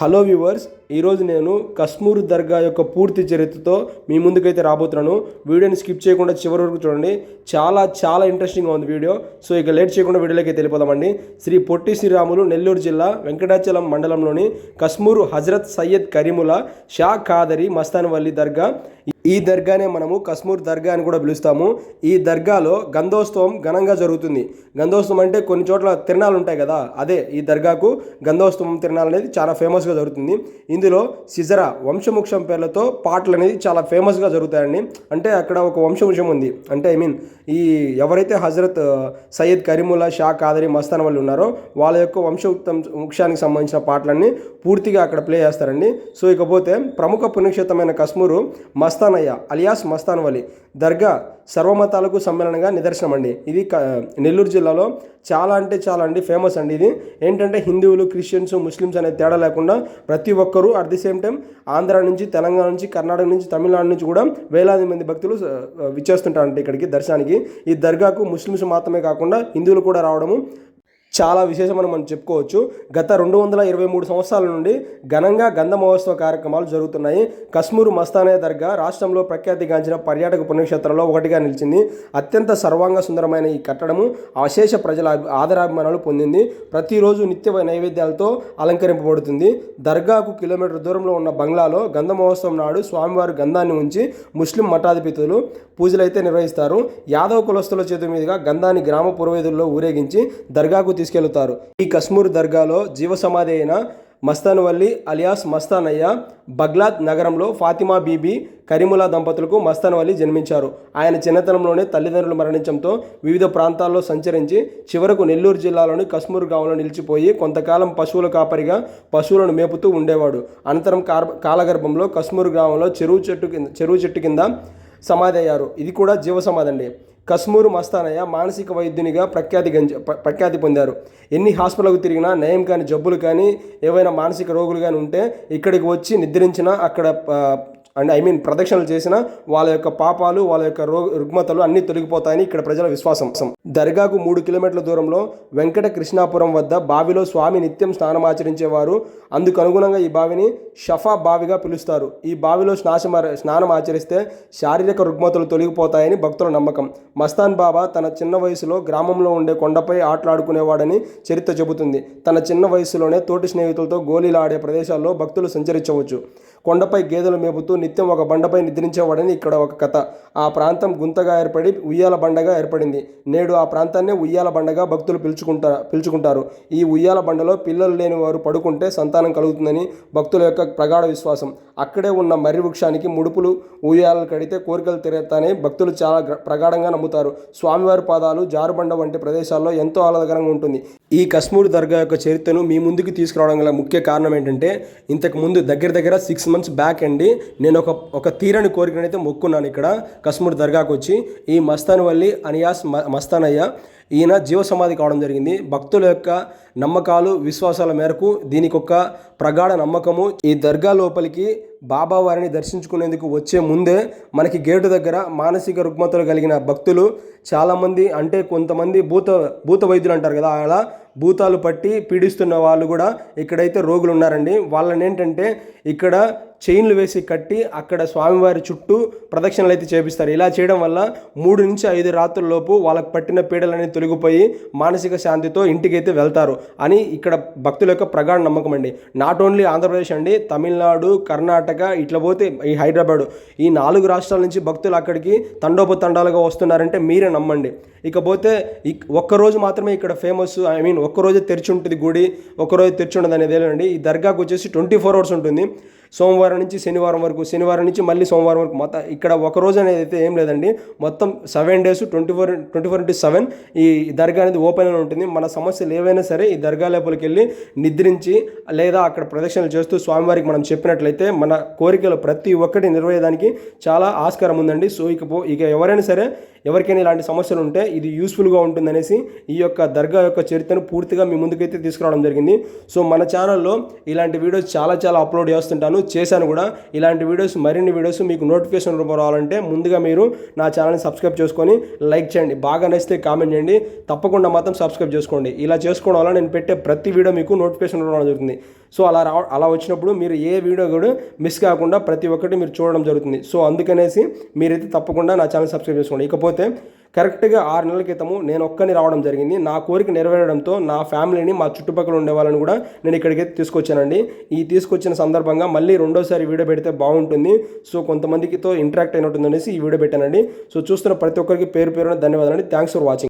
Hello viewers ఈరోజు నేను కశ్మూర్ దర్గా యొక్క పూర్తి చరిత్రతో మీ ముందుకైతే రాబోతున్నాను. వీడియోని స్కిప్ చేయకుండా చివరి వరకు చూడండి. చాలా చాలా ఇంట్రెస్టింగ్గా ఉంది వీడియో. సో ఇక లేట్ చేయకుండా వీడియోలోకి వెళ్ళిపోదామండి. శ్రీ పొట్టి శ్రీరాములు నెల్లూరు జిల్లా వెంకటాచలం మండలంలోని కశ్మూరు హజరత్ సయ్యద్ కరీముల షా ఖాదరి మస్తాన్వల్లి దర్గా. ఈ దర్గానే మనము కస్మూర్ దర్గా అని కూడా పిలుస్తాము. ఈ దర్గాలో గంధోత్సవం ఘనంగా జరుగుతుంది. గంధోత్సవం అంటే కొన్ని చోట్ల తిరణాలు ఉంటాయి కదా అదే ఈ దర్గాకు గంధోత్సవం తిరణాలు అనేది చాలా ఫేమస్గా జరుగుతుంది. ఇందులో సిజరా వంశముక్షం పేర్లతో పాటలు అనేది చాలా ఫేమస్గా జరుగుతాయండి. అంటే అక్కడ ఒక వంశముక్షం ఉంది. అంటే ఐ మీన్ ఈ ఎవరైతే హజరత్ సయ్యద్ కరీముల్లా షా కాదరి మస్తాన్ వాళ్ళు ఉన్నారో వాళ్ళ యొక్క వంశముక్తం వృక్షానికి సంబంధించిన పాటలన్నీ పూర్తిగా అక్కడ ప్లే చేస్తారండి. సో ఇకపోతే ప్రముఖ పుణ్యక్షేత్రమైన కశ్మూరు మస్తానయ్య అలియాస్ మస్తాన్ వలి. దర్గా సర్వమతాలకు సమ్మేళనంగా నిదర్శనం అండి. ఇది నెల్లూరు జిల్లాలో చాలా అంటే చాలా అండి ఫేమస్ అండి ఇది. ఏంటంటే హిందువులు క్రిస్టియన్స్ ముస్లిమ్స్ అనే తేడా లేకుండా ప్రతి ఒక్కరూ at the same time Andhra నుంచి తెలంగాణ నుంచి కర్ణాటక నుంచి తమిళనాడు నుంచి కూడా వేలాది మంది భక్తులు విచ్చేస్తుంటారంటే ఇక్కడికి దర్శనానికి. ఈ దర్గాకు ముస్లిమ్స్ మాత్రమే కాకుండా హిందువులు కూడా రావడము చాలా విశేషమని మనం చెప్పుకోవచ్చు. గత రెండు వందల ఇరవై మూడు సంవత్సరాల నుండి ఘనంగా గంధ మహోత్సవ కార్యక్రమాలు జరుగుతున్నాయి. కశ్మూరు మస్తానే దర్గా రాష్ట్రంలో ప్రఖ్యాతిగాంచిన పర్యాటక పుణ్యక్షేత్రంలో ఒకటిగా నిలిచింది. అత్యంత సర్వాంగ సుందరమైన ఈ కట్టడము అశేష ప్రజల ఆదరాభిమానాలు పొందింది. ప్రతిరోజు నిత్య నైవేద్యాలతో అలంకరింపబడుతుంది. దర్గాకు కిలోమీటర్ దూరంలో ఉన్న బంగ్లాలో గంధ మహోత్సవం నాడు స్వామివారి గంధాన్ని ఉంచి ముస్లిం మఠాధిపతులు పూజలైతే నిర్వహిస్తారు. యాదవ కులస్తుల చేతి మీదుగా గంధాన్ని గ్రామ పురోవేదుల్లో ఊరేగించి దర్గాకు తీసుకెళ్తారు. ఈ కశ్మూర్ దర్గాలో జీవసమాధి అయిన మస్తాన్వల్లి అలియాస్ మస్తానయ్య బగ్లాద్ నగరంలో ఫాతిమా బీబీ కరీముల్లా దంపతులకు మస్తానవల్లి జన్మించారు. ఆయన చిన్నతనంలోనే తల్లిదండ్రులు మరణించడంతో వివిధ ప్రాంతాల్లో సంచరించి చివరకు నెల్లూరు జిల్లాలోని కశ్మూర్ గ్రామంలో నిలిచిపోయి కొంతకాలం పశువుల కాపరిగా పశువులను మేపుతూ ఉండేవాడు. అనంతరం కార్ కాలగర్భంలో కశ్మూర్ గ్రామంలో చెరువు చెట్టు కింద చెరువు చెట్టు కింద సమాధి అయ్యారు. ఇది కూడా జీవ సమాధి అండి. కశ్మూరు మస్తానయ్య మానసిక వైద్యునిగా ప్రఖ్యాతి గంజ ప్రఖ్యాతి పొందారు. ఎన్ని హాస్పిటల్కు తిరిగినా నయం కాని జబ్బులు కానీ ఏవైనా మానసిక రోగులు కానీ ఉంటే ఇక్కడికి వచ్చి నిద్రించినా అక్కడ అండ్ ఐ మీన్ ప్రదక్షిణలు చేసిన వాళ్ళ యొక్క పాపాలు వాళ్ళ యొక్క రో రుగ్మతలు అన్నీ తొలగిపోతాయని ఇక్కడ ప్రజల విశ్వాసం. దర్గాకు మూడు కిలోమీటర్ల దూరంలో వెంకట కృష్ణాపురం వద్ద బావిలో స్వామి నిత్యం స్నానం ఆచరించేవారు అందుకు అనుగుణంగా ఈ బావిని షఫా బావిగా పిలుస్తారు. ఈ బావిలో స్నాశమ స్నానం ఆచరిస్తే శారీరక రుగ్మతలు తొలగిపోతాయని భక్తుల నమ్మకం. మస్తాన్ బాబా తన చిన్న వయసులో గ్రామంలో ఉండే కొండపై ఆటలాడుకునేవాడని చరిత్ర చెబుతుంది. తన చిన్న వయసులోనే తోటి స్నేహితులతో గోళీలాడే ప్రదేశాల్లో భక్తులు సంచరించవచ్చు. కొండపై గేదెలు మేపుతూ నిత్యం ఒక బండపై నిద్రించేవాడని ఇక్కడ ఒక కథ. ఆ ప్రాంతం గుంతగా ఏర్పడి ఉయ్యాల బండగా ఏర్పడింది. నేడు ఆ ప్రాంతాన్నే ఉయ్యాల బండగా భక్తులు పిలుచుకుంటారు పిలుచుకుంటారు. ఈ ఉయ్యాల బండలో పిల్లలు లేని వారు పడుకుంటే సంతానం కలుగుతుందని భక్తుల యొక్క ప్రగాఢ విశ్వాసం. అక్కడే ఉన్న మర్రి వృక్షానికి ముడుపులు ఉయ్యాలలు కడితే కోరికలు తీరుతాయని భక్తులు చాలా ప్రగాఢంగా నమ్ముతారు. స్వామివారి పాదాలు జారుబండ వంటి ప్రదేశాల్లో ఎంతో ఆహ్లాదకరంగా ఉంటుంది. ఈ కశ్మూర్ దర్గా యొక్క చరిత్రను మీ ముందుకు తీసుకురావడం గల ముఖ్య కారణం ఏంటంటే ఇంతకు ముందు దగ్గర దగ్గర సిక్స్ మంత్స్ బ్యాక్ అండి నేను ఒక ఒక తీరని కోరికనైతే మొక్కున్నాను ఇక్కడ. కశ్మూర్ దర్గాకు వచ్చి ఈ మస్తాన్ వల్లి అనియాస్ మ- మస్తానయ్య. ఈయన జీవ సమాధి కావడం జరిగింది. భక్తుల యొక్క నమ్మకాలు విశ్వాసాల మేరకు దీనికొక ప్రగాఢ నమ్మకము. ఈ దర్గా లోపలికి బాబా వారిని దర్శించుకునేందుకు వచ్చే ముందే మనకి గేటు దగ్గర మానసిక రుగ్మతలు కలిగిన భక్తులు చాలామంది అంటే కొంతమంది భూత భూత వైద్యులు అంటారు కదా అలా భూతాలు పట్టి పీడిస్తున్న వాళ్ళు కూడా ఇక్కడైతే రోగులు ఉన్నారండి. వాళ్ళని ఏంటంటే ఇక్కడ చైన్లు వేసి కట్టి అక్కడ స్వామివారి చుట్టూ ప్రదక్షిణలు అయితే చేపిస్తారు. ఇలా చేయడం వల్ల మూడు నుంచి ఐదు రాత్రుల లోపు వాళ్ళకి పట్టిన పీడలనేది తొలగిపోయి మానసిక శాంతితో ఇంటికైతే వెళ్తారు అని ఇక్కడ భక్తుల యొక్క ప్రగాఢ నమ్మకం అండి. నాట్ ఓన్లీ ఆంధ్రప్రదేశ్ అండి తమిళనాడు కర్ణాటక ఇట్లా పోతే ఈ హైదరాబాదు ఈ నాలుగు రాష్ట్రాల నుంచి భక్తులు అక్కడికి తండోపతండాలుగా వస్తున్నారంటే మీరే నమ్మండి. ఇకపోతే ఇక్- ఒక్కరోజు మాత్రమే ఇక్కడ ఫేమస్ ఐ మీన్ ఒక్కరోజు తెరిచి ఉంటుంది గుడి ఒక్కరోజు తెరిచి ఉండదు అనేది ఈ దర్గాకు వచ్చేసి ట్వంటీ ఫోర్ అవర్స్ ఉంటుంది. సోమవారం నుంచి శనివారం వరకు శనివారం నుంచి మళ్ళీ సోమవారం వరకు మొత్తం ఇక్కడ ఒక రోజు అనేది అయితే ఏం లేదండి. మొత్తం seven days twenty four twenty four into seven ఈ దర్గా అనేది ఓపెన్లో ఉంటుంది. మన సమస్యలు ఏవైనా సరే ఈ దర్గా లోపలికి వెళ్ళి నిద్రించి లేదా అక్కడ ప్రదక్షిణలు చేస్తూ స్వామివారికి మనం చెప్పినట్లయితే మన కోరికలు ప్రతి ఒక్కటి నిర్వహించడానికి చాలా ఆస్కారం ఉందండి. సో ఇక పో ఇక ఎవరైనా సరే ఎవరికైనా ఇలాంటి సమస్యలు ఉంటే ఇది యూస్ఫుల్గా ఉంటుందనేసి ఈ యొక్క దర్గా యొక్క చరిత్రను పూర్తిగా మీ ముందుకైతే తీసుకురావడం జరిగింది. సో మన ఛానల్లో ఇలాంటి వీడియోస్ చాలా చాలా అప్లోడ్ చేస్తుంటాను. చేశాను కూడా. ఇలాంటి వీడియోస్ మరిన్ని వీడియోస్ మీకు నోటిఫికేషన్ రూపంలో రావాలంటే ముందుగా మీరు నా ఛానల్ని సబ్స్క్రైబ్ చేసుకొని లైక్ చేయండి. బాగా నచ్చితే కామెంట్ చేయండి. తప్పకుండా మాత్రం సబ్స్క్రైబ్ చేసుకోండి. ఇలా చేసుకోవడం వల్ల నేను పెట్టే ప్రతి వీడియో మీకు నోటిఫికేషన్ రావడం జరుగుతుంది సో అలా రావ అలా వచ్చినప్పుడు మీరు ఏ వీడియో కూడా మిస్ కాకుండా ప్రతి ఒక్కటి మీరు చూడడం జరుగుతుంది. సో అందుకనేసి మీరైతే తప్పకుండా నా ఛానల్ సబ్స్క్రైబ్ చేసుకోండి. ఇకపోతే కరెక్ట్గా ఆరు నెలల క్రితము నేను ఒక్కని రావడం జరిగింది. నా కోరిక నెరవేరడంతో నా ఫ్యామిలీని మా చుట్టుపక్కల ఉండే వాళ్ళని కూడా నేను ఇక్కడికి తీసుకొచ్చానండి. ఈ తీసుకొచ్చిన సందర్భంగా మళ్ళీ రెండోసారి వీడియో పెడితే బాగుంటుంది. సో కొంతమందికితో ఇంటరాక్ట్ అయినట్టుందనేసి ఈ వీడియో పెట్టానండి. సో చూస్తున్న ప్రతి ఒక్కరికి పేరు పేరున ధన్యవాదాలు థ్యాంక్స్ ఫర్ వాచింగ్